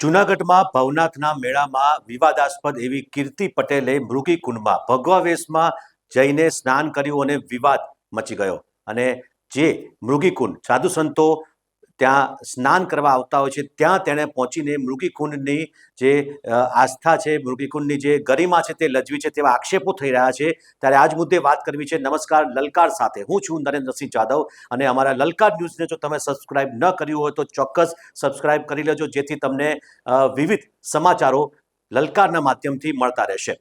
જૂનાગઢમાં ભવનાથના મેળામાં વિવાદાસ્પદ એવી કીર્તિ પટેલે મૃગીકુંડમાં ભગવા વેશમાં જઈને સ્નાન કર્યું અને વિવાદ મચી ગયો. અને જે મૃગીકુંડ, સાધુ સંતો ત્યાં સ્નાન કરવા આવતા હોય છે, ત્યાં તેણે પહોંચીને મૃગીકુંડની જે આસ્થા છે, મૃગીકુંડની જે ગરિમા છે તે લજવી છે તેવા આક્ષેપો થઈ રહ્યા છે. ત્યારે આજ મુદ્દે વાત કરવી છે નમસ્કાર લલકાર સાથે. હું છું નરેન્દ્રસિંહ જાદવ અને અમારા લલકાર ન્યૂઝને જો તમે સબસ્ક્રાઇબ ન કર્યું હોય તો ચોક્કસ સબસ્ક્રાઇબ કરી લેજો, જેથી તમને વિવિધ સમાચારો લલકારના માધ્યમથી મળતા રહેશે.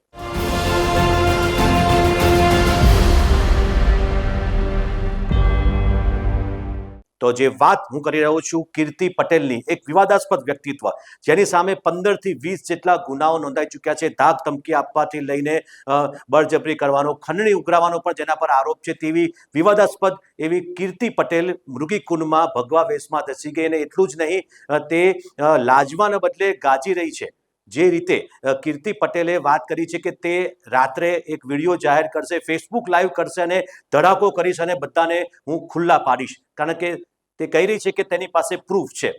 તો જે વાત હું કરી રહ્યો છું, કીર્તિ પટેલની, એક વિવાદાસ્પદ વ્યક્તિત્વ, જેની સામે પંદરથી વીસ જેટલા ગુનાઓ નોંધાઈ ચૂક્યા છે, ધાક ધમકી આપવાથી લઈને બળજબરી કરવાનો, ખંડણી ઉઘરાવાનો પણ જેના પર આરોપ છે તેવી વિવાદાસ્પદ એવી કીર્તિ પટેલ મૃગીકુંડમાં ભગવા વેશમાં ધસી ગઈ અને એટલું જ નહીં તે લાજવાના બદલે ગાજી રહી છે. જે રીતે કીર્તિ પટેલે વાત કરી છે કે તે રાત્રે એક વીડિયો જાહેર કરશે, ફેસબુક લાઈવ કરશે અને ધડાકો કરીશ અને બધાને હું ખુલ્લા પાડીશ. કારણ કે તે કહી રહી છે કે તેની પાસે પ્રૂફ છે.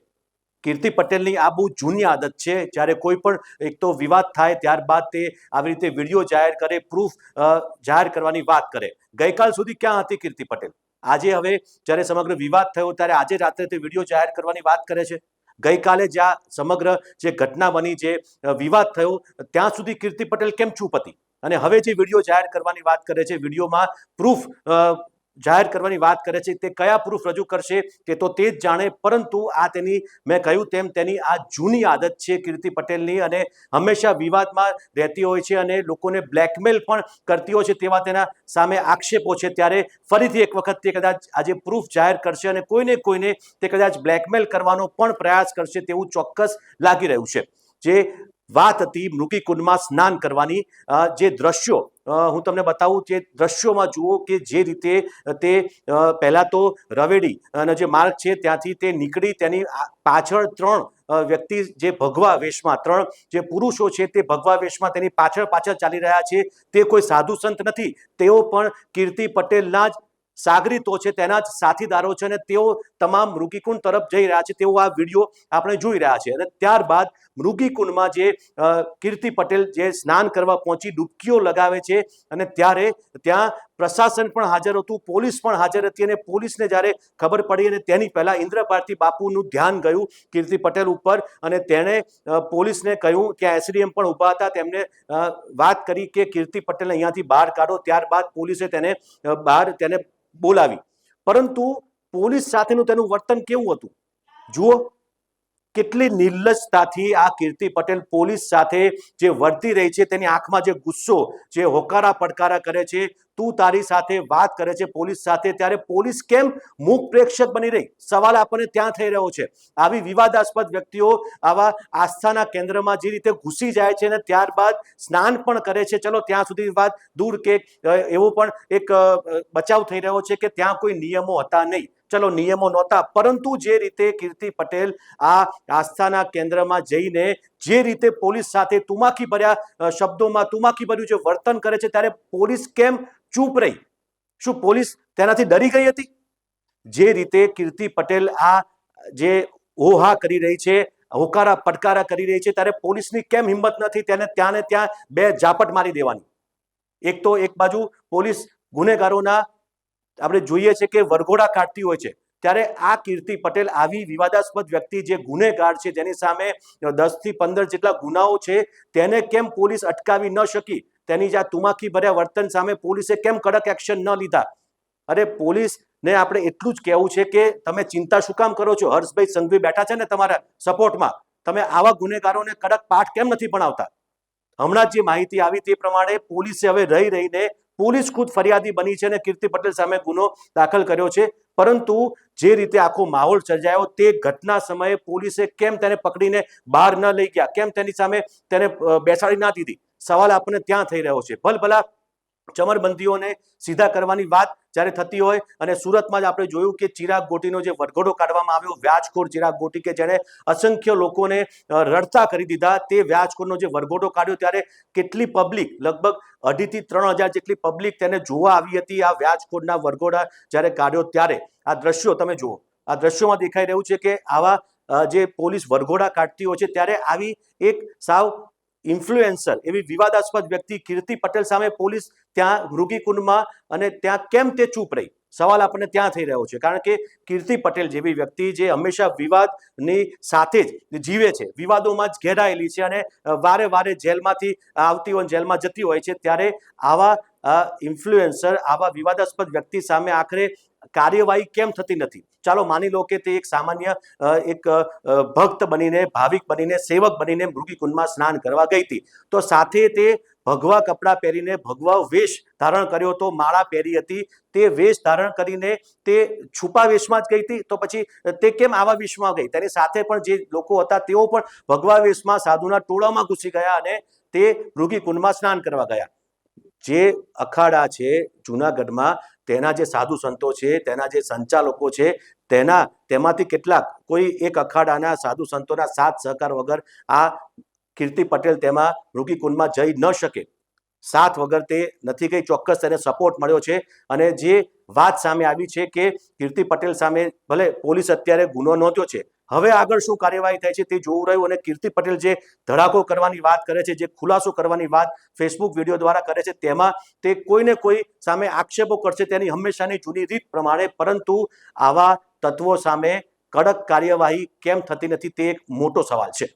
કીર્તિ પટેલની આ બહુ જૂની આદત છે. જ્યારે કોઈ પણ એક તો વિવાદ થાય, ત્યારબાદ તે આવી રીતે વીડિયો જાહેર કરે પ્રૂફ જાહેર કરવાની વાત કરે. ગઈકાલ સુધી ક્યાં હતી કીર્તિ પટેલ? આજે હવે જ્યારે સમગ્ર વિવાદ થયો, ત્યારે આજે રાત્રે તે વીડિયો જાહેર કરવાની વાત કરે છે. ગઈકાલે જ્યાં સમગ્ર જે ઘટના બની, જે વિવાદ થયો, ત્યાં સુધી કીર્તિ પટેલ કેમ ચૂપ હતી? અને હવે જે વીડિયો જાહેર કરવાની વાત કરે છે, વિડીયોમાં પ્રૂફ જાહેર કરવાની વાત કરે છે, તે કયા પ્રૂફ રજૂ કરશે તે તો તે જ જાણે, પરંતુ આ તેની, મેં કહ્યું તેમ તેની આ જૂની આદત છે કીર્તિ પટેલની અને હંમેશા વિવાદમાં રહેતી હોય છે અને લોકોને બ્લેકમેલ પણ કરતી હોય છે તેવા તેના સામે આક્ષેપો છે. ત્યારે ફરીથી એક વખત તે કદાચ આજે પ્રૂફ જાહેર કરશે અને કોઈને કોઈને તે કદાચ બ્લેકમેલ કરવાનો પણ પ્રયાસ કરશે તેવું ચોક્કસ લાગી રહ્યું છે. જે વાત હતી મૃગીકુંડમાં સ્નાન કરવાની જે દ્રશ્યો હું તમને બતાવું જે દ્રશ્યોમાં જુઓ કે જે રીતે તે પહેલાં તો રવેડી અને જે માર્ગ છે ત્યાંથી તે નીકળી તેની પાછળ ત્રણ વ્યક્તિ જે ભગવા વેશમાં, ત્રણ જે પુરુષો છે તે ભગવા વેશમાં તેની પાછળ પાછળ ચાલી રહ્યા છે. તે કોઈ સાધુ સંત નથી. તેઓ પણ કીર્તિ પટેલના જ સાગરીતો છે તેના જ સાથીદારો છે અને તેઓ તમામ મૃગીકુંડ તરફ જઈ રહ્યા છે. તેવો આ વીડિયો આપણે જોઈ રહ્યા છે. અને ત્યારબાદ મૃગીકુંડમાં જે કીર્તિ પટેલ જે સ્નાન કરવા પહોંચી ડૂબકીઓ લગાવે છે અને ત્યારે ત્યાં પ્રશાસન પણ હાજર હતું, પોલીસ પણ હાજર હતી અને પોલીસને જ્યારે ખબર પડી અને તેની પહેલાં ઇન્દ્ર ભારતી બાપુનું ધ્યાન ગયું કીર્તિ પટેલ ઉપર અને તેણે પોલીસને કહ્યું કે એસડીએમ પણ ઊભા હતા, તેમને વાત કરી કે કીર્તિ પટેલને અહીંયાથી બહાર કાઢો, ત્યારબાદ પોલીસે તેને બહાર તેને બોલાવી. પરંતુ પોલીસ સાથેનું તેનું વર્તન કેવું હતું? જુઓ, કેટલી નિર્લજતાથી આ કીર્તિ પટેલ પોલીસ સાથે જે વર્તી રહી છે, તેની આંખમાં જે ગુસ્સો, જે હોકારા પડકારા કરે છે તું તારી સાથે વાત કરે છે પોલીસ સાથે, ત્યારે પોલીસ કેમ મૂક પ્રેક્ષક બની રહી? સવાલ આપણને ત્યાં થઈ રહ્યો છે. આવી વિવાદાસ્પદ વ્યક્તિઓ આવા આસ્થાના કેન્દ્રમાં જે રીતે ઘૂસી જાય છે અને ત્યારબાદ સ્નાન પણ કરે છે. ચલો, ત્યાં સુધી વાત દૂર કે એવો પણ એક બચાવ થઈ રહ્યો છે કે ત્યાં કોઈ નિયમો હતા નહીં. ચલો નિયમો નહોતા, પરંતુ જે રીતે કીર્તિ પટેલ આ આસ્થાના કેન્દ્રમાં જઈને જે રીતે પોલીસ સાથે તુમાખી ભર્યા શબ્દોમાં તુમાકી ભર્યું જે વર્તન કરે છે, ત્યારે પોલીસ કેમ ચૂપ રહી? શું પોલીસ તેનાથી ડરી ગઈ હતી? જે રીતે કીર્તિ પટેલ આ જે ઓહા કરી રહી છે, હોકારા પડકારા કરી રહી છે, ત્યારે પોલીસની કેમ હિંમત નથી, તેને ત્યાં ને ત્યાં બે ઝાપટ મારી દેવાની. એક તો એક બાજુ પોલીસ ગુનેગારોના આપણે જોઈએ છે કે વરઘોડા કાઢતી હોય છે. ત્યારે આ કીર્તિ પટેલ આવી વિવાદાસ્પદ વ્યક્તિ જે ગુનેગાર છે તેની સામે દસથી પંદર જેટલા ગુનાઓ છે, તેને કેમ પોલીસ અટકાવી ન શકી? તેની જે આ તુમાખી ભર્યા વર્તન સામે પોલીસે કેમ કડક એક્શન ન લીધા? અરે પોલીસ ને આપણે એટલું જ કહેવું છે કે તમે ચિંતા શું કામ કરો છો? હર્ષભાઈ સંઘવી બેઠા છે ને તમારા સપોર્ટમાં. તમે આવા ગુનેગારોને કડક પાઠ કેમ નથી ભણાવતા? હમણાં જ માહિતી આવી તે પ્રમાણે પોલીસે હવે રહી રહીને પોલીસ ખુદ ફરિયાદી બની છે અને કીર્તિ પટેલ સામે ગુનો દાખલ કર્યો છે. પરંતુ જે રીતે આખો માહોલ સર્જાયો તે ઘટના સમયે પોલીસે કેમ તેને પકડીને બહાર ન લઈ ગયા? કેમ તેની સામે તેને બેસાડી ના દીધી? સવાલ આપણને ત્યાં થઈ રહ્યો છે. ભલભલા ચમરબંધીઓને સીધા કરવાની વાત જ્યારે થતી હોય અને સુરતમાં જ આપણે જોયું કે ચિરાગ ગોટીનો જે વરઘોડો કાઢવામાં આવ્યો, વ્યાજખોર ચિરાગ ગોટી કે જેણે અસંખ્ય લોકોને રડતા કરી દીધા, તે વ્યાજખોરનો જે વરઘોડો કાઢ્યો ત્યારે કેટલી પબ્લિક લગભગ અઢીથી ત્રણ હજાર જેટલી પબ્લિક તેને જોવા આવી હતી આ વ્યાજખોરના વરઘોડા જ્યારે કાઢ્યો ત્યારે. આ દ્રશ્યો તમે જુઓ. આ દ્રશ્યોમાં દેખાઈ રહ્યું છે કે આવા જે પોલીસ વરઘોડા કાઢતી હોય છે, ત્યારે આવી એક સાવ ઇન્ફ્લુએન્સર એવી વિવાદાસ્પદ વ્યક્તિ કીર્તિ પટેલ સામે પોલીસ ત્યાં મૃગીકુંડમાં અને ત્યાં કેમ તે ચૂપ રહી? સવાલ આપણને ત્યાં થઈ રહ્યો છે. કારણ કે કીર્તિ પટેલ જેવી વ્યક્તિ જે હંમેશા વિવાદની સાથે જ જીવે છે, વિવાદોમાં જ ઘેરાયેલી છે અને વારે વારે જેલમાંથી આવતી હોય જેલમાં જતી હોય છે, ત્યારે આવા ઇન્ફ્લુએન્સર આવા વિવાદાસ્પદ વ્યક્તિ સામે આખરે કાર્યવાહી કેમ થતી નથી? ચાલો માની લો કે તે એક સામાન્ય એક ભક્ત બનીને, ભાવિક બનીને, સેવક બનીને મૃગીકુંડમાં સ્નાન કરવા ગઈ હતી. તો સાથે તે ભગવા કપડાં પહેરીને ભગવા વેશ ધારણ કર્યો હતો, માળા પહેરી હતી. તે વેશ ધારણ કરીને તે છુપા વેશમાં જ ગઈ હતી. તો પછી તે કેમ આવા વેશમાં ગઈ? તેની સાથે પણ જે લોકો હતા તેઓ પણ ભગવા વેશમાં સાધુના ટોળામાં ઘૂસી ગયા અને તે મૃગીકુંડમાં સ્નાન કરવા ગયા. જે અખાડા છે જુનાગઢમાં, તેના જે સાધુ સંતો છે, તેના જે સંચાલકો છે તેના, તેમાંથી કેટલાક, કોઈ એક અખાડાના સાધુ સંતોના સાથ સહકાર વગર આ કીર્તિ પટેલ તેમાં મૃગીકુંડમાં જઈ ન શકે. સાથ વગર તે નથી ગઈ, ચોક્કસ તેને સપોર્ટ મળ્યો છે. અને જે વાત સામે આવી છે કે કીર્તિ પટેલ સામે ભલે પોલીસ અત્યારે ગુનો નોંધ્યો છે, હવે આગળ શું કાર્યવાહી થાય છે તે જોવું રહ્યું અને કીર્તિ પટેલ જે ધડાકો કરવાની વાત કરે છે, જે ખુલાસો કરવાની વાત ફેસબુક વીડિયો દ્વારા કરે છે, તેમાં તે કોઈને કોઈ સામે આક્ષેપો કરશે તેની હંમેશાની જૂની રીત પ્રમાણે, પરંતુ આવા તત્વો સામે કડક કાર્યવાહી કેમ થતી નથી તે એક મોટો સવાલ છે.